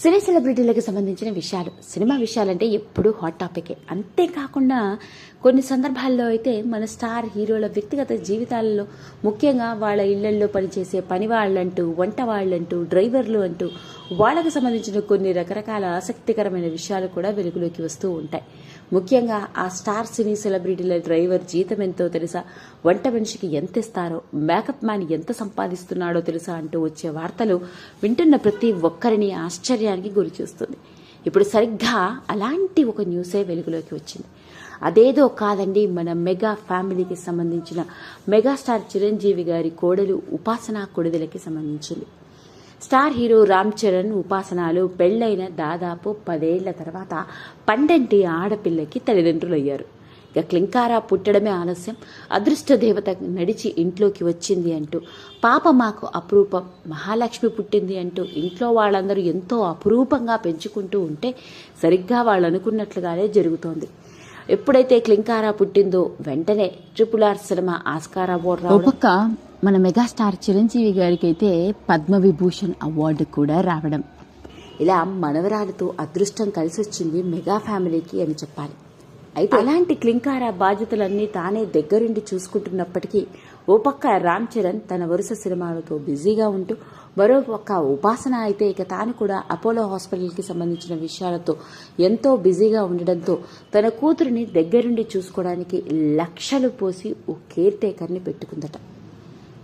సినీ సెలబ్రిటీలకు సంబంధించిన విషయాలు. సినిమా విషయాలంటే ఎప్పుడూ హాట్ టాపికే. అంతేకాకుండా కొన్ని సందర్భాల్లో అయితే మన స్టార్ హీరోల వ్యక్తిగత జీవితాలలో ముఖ్యంగా వాళ్ళ ఇళ్ళల్లో పనిచేసే పని వాళ్ళంటూ వంట వాళ్ళంటూ డ్రైవర్లు అంటూ వాళ్ళకు సంబంధించిన కొన్ని రకరకాల ఆసక్తికరమైన విషయాలు కూడా వెలుగులోకి వస్తూ ఉంటాయి. ముఖ్యంగా ఆ స్టార్ సినీ సెలబ్రిటీల డ్రైవర్ జీతం ఎంతో తెలుసా? వంట మనిషికి ఎంత ఇస్తారో మేకప్ మ్యాన్ ఎంత సంపాదిస్తున్నాడో తెలుసా అంటూ వచ్చే వార్తలు వింటున్న ప్రతి ఒక్కరిని ఆశ్చర్యానికి గురి చేస్తుంది. ఇప్పుడు సరిగ్గా అలాంటి ఒక న్యూసే వెలుగులోకి వచ్చింది. అదేదో కాదండి మన మెగా ఫ్యామిలీకి సంబంధించిన మెగాస్టార్ చిరంజీవి గారి కోడలు ఉపాసనా కొడుదలకి సంబంధించింది. స్టార్ హీరో రామ్ చరణ్ ఉపాసనాలు పెళ్ళైన దాదాపు పదేళ్ళ తర్వాత పండంటి ఆడపిల్లకి తల్లిదండ్రులయ్యారు. ఇక క్లింకారా పుట్టడమే ఆలస్యం. అదృష్ట దేవత నడిచి ఇంట్లోకి వచ్చింది అంటూ పాప మాకు అపురూపం మహాలక్ష్మి పుట్టింది అంటూ ఇంట్లో వాళ్ళందరూ ఎంతో అపురూపంగా పెంచుకుంటూ ఉంటే సరిగ్గా వాళ్ళు అనుకున్నట్లుగానే జరుగుతోంది. ఎప్పుడైతే క్లింకారా పుట్టిందో వెంటనే triple R cinema Oscar award రావడం మన మెగాస్టార్ చిరంజీవి గారికి అయితే పద్మవిభూషణ్ అవార్డు కూడా రావడం. ఇలా మనవరాలతో అదృష్టం కలిసి వచ్చింది మెగా ఫ్యామిలీకి అని చెప్పాలి. అయితే అలాంటి క్లింకార బాధ్యతలన్నీ తానే దగ్గరుండి చూసుకుంటున్నప్పటికీ ఓ పక్క రామ్ చరణ్ తన వరుస సినిమాలతో బిజీగా ఉంటూ మరో పక్క ఉపాసన అయితే ఇక తాను కూడా అపోలో హాస్పిటల్కి సంబంధించిన విషయాలతో ఎంతో బిజీగా ఉండడంతో తన కూతురిని దగ్గరుండి చూసుకోవడానికి లక్షలు పోసి ఓ కేర్ టేకర్ని పెట్టుకుందట.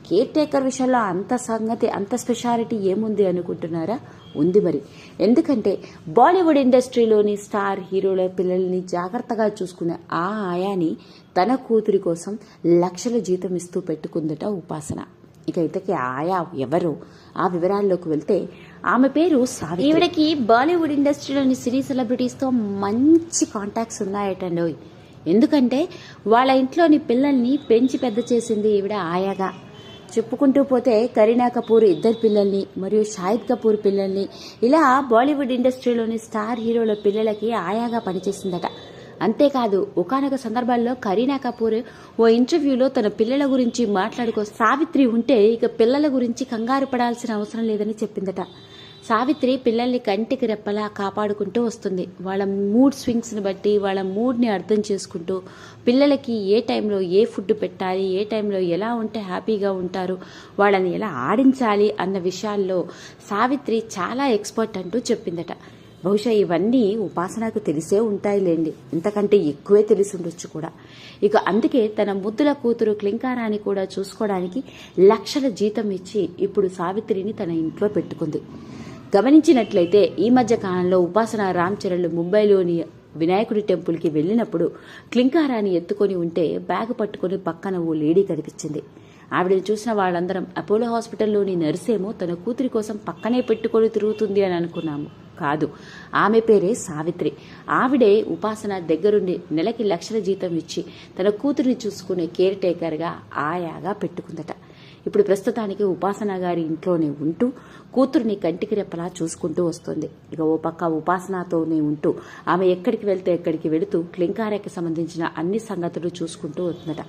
కేర్ టేకర్ విషయంలో అంత సంగతి అంత స్పెషాలిటీ ఏముంది అనుకుంటున్నారా? ఉంది మరి. ఎందుకంటే బాలీవుడ్ ఇండస్ట్రీలోని స్టార్ హీరోల పిల్లల్ని జాగ్రత్తగా చూసుకునే ఆ ఆయాని తన కూతురి కోసం లక్షల జీతం ఇస్తూ పెట్టుకుందట ఉపాసన. ఇక ఇతకి ఆయా ఎవరు? ఆ వివరాల్లోకి వెళ్తే ఆమె పేరు సావిత్రి. ఈవిడకి బాలీవుడ్ ఇండస్ట్రీలోని సినీ సెలబ్రిటీస్తో మంచి కాంటాక్ట్స్ ఉన్నాయటండి ఎందుకంటే వాళ్ళ ఇంట్లోని పిల్లల్ని పెంచి పెద్ద చేసింది ఈవిడ ఆయాగా. చెప్పుకుంటూ పోతే కరీనా కపూర్ ఇద్దరు పిల్లల్ని మరియు షాహిద్ కపూర్ పిల్లల్ని ఇలా బాలీవుడ్ ఇండస్ట్రీలోని స్టార్ హీరోల పిల్లలకి ఆయాగా పనిచేసిందట. అంతేకాదు ఒకనొక సందర్భాల్లో కరీనా కపూర్ ఓ ఇంటర్వ్యూలో తన పిల్లల గురించి మాట్లాడుకో సావిత్రి ఉంటే ఇక పిల్లల గురించి కంగారు పడాల్సిన అవసరం లేదని చెప్పిందట. సావిత్రి పిల్లల్ని కంటికి రెప్పలా కాపాడుకుంటూ వస్తుంది. వాళ్ళ మూడ్ స్వింగ్స్ని బట్టి వాళ్ళ మూడ్ని అర్థం చేసుకుంటూ పిల్లలకి ఏ టైంలో ఏ ఫుడ్ పెట్టాలి ఏ టైంలో ఎలా ఉంటే హ్యాపీగా ఉంటారు వాళ్ళని ఎలా ఆడించాలి అన్న విషయాల్లో సావిత్రి చాలా ఎక్స్పర్ట్ అంటూ చెప్పిందట. బహుశా ఇవన్నీ ఉపాసనకు తెలిసే ఉంటాయిలేండి. ఇంతకంటే ఎక్కువే తెలిసి ఉండొచ్చు కూడా. ఇక అందుకే తన ముద్దుల కూతురు క్లింకారాన్ని కూడా చూసుకోవడానికి లక్షల జీతం ఇచ్చి ఇప్పుడు సావిత్రిని తన ఇంట్లో పెట్టుకుంది. గమనించినట్లయితే ఈ మధ్య కాలంలో ఉపాసన రామ్ చరణ్లు ముంబైలోని వినాయకుడి టెంపుల్కి వెళ్ళినప్పుడు క్లింకారాన్ని ఎత్తుకొని ఉంటే బ్యాగ్ పట్టుకొని పక్కన ఓ లేడీ కనిపించింది. ఆవిడని చూసిన వాళ్ళందరం అపోలో హాస్పిటల్లోని నర్సేమో తన కూతురి కోసం పక్కనే పెట్టుకొని తిరుగుతుంది అని అనుకున్నాము. కాదు ఆమె పేరే సావిత్రి. ఆవిడే ఉపాసన దగ్గరుండి నెలకి లక్షల జీతం ఇచ్చి తన కూతురిని చూసుకునే కేర్ టేకర్గా ఆయాగా పెట్టుకుందట. ఇప్పుడు ప్రస్తుతానికి ఉపాసన గారి ఇంట్లోనే ఉంటూ కూతురుని కంటికి రెప్పలా చూసుకుంటూ వస్తుంది. ఇక ఓ పక్క ఉపాసనతోనే ఉంటూ ఆమె ఎక్కడికి వెళ్తే ఎక్కడికి వెళుతూ క్లింకారకి సంబంధించిన అన్ని సంగతులు చూసుకుంటూ వస్తుందట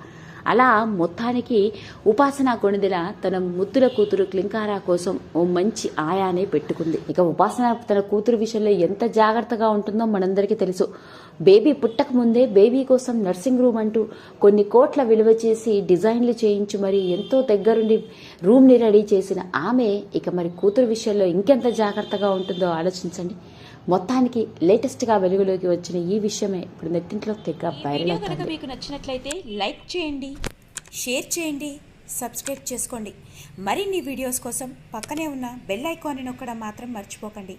అలా మొత్తానికి ఉపాసన కొణిదెల తన ముద్దుల కూతురు క్లింకారా కోసం ఓ మంచి ఆయానే పెట్టుకుంది. ఇక ఉపాసన తన కూతురు విషయంలో ఎంత జాగ్రత్తగా ఉంటుందో మనందరికీ తెలుసు. బేబీ పుట్టక ముందే బేబీ కోసం నర్సింగ్ రూమ్ అంటూ కొన్ని కోట్ల విలువ చేసి డిజైన్లు చేయించి మరి ఎంతో దగ్గరుండి రూమ్ని రెడీ చేసిన ఆమె ఇక మరి కూతురు విషయంలో ఇంకెంత జాగ్రత్తగా ఉంటుందో ఆలోచించండి. మొత్తానికి లేటెస్ట్గా వెలుగులోకి వచ్చిన ఈ విషయమే ఇప్పుడు నెట్టింట్లో తెగ వైరల్ అవుతుంది. కనుక మీకు నచ్చినట్లయితే లైక్ చేయండి షేర్ చేయండి సబ్స్క్రైబ్ చేసుకోండి. మరిన్ని వీడియోస్ కోసం పక్కనే ఉన్న బెల్ ఐకాన్ని నొక్కడం మాత్రం మర్చిపోకండి.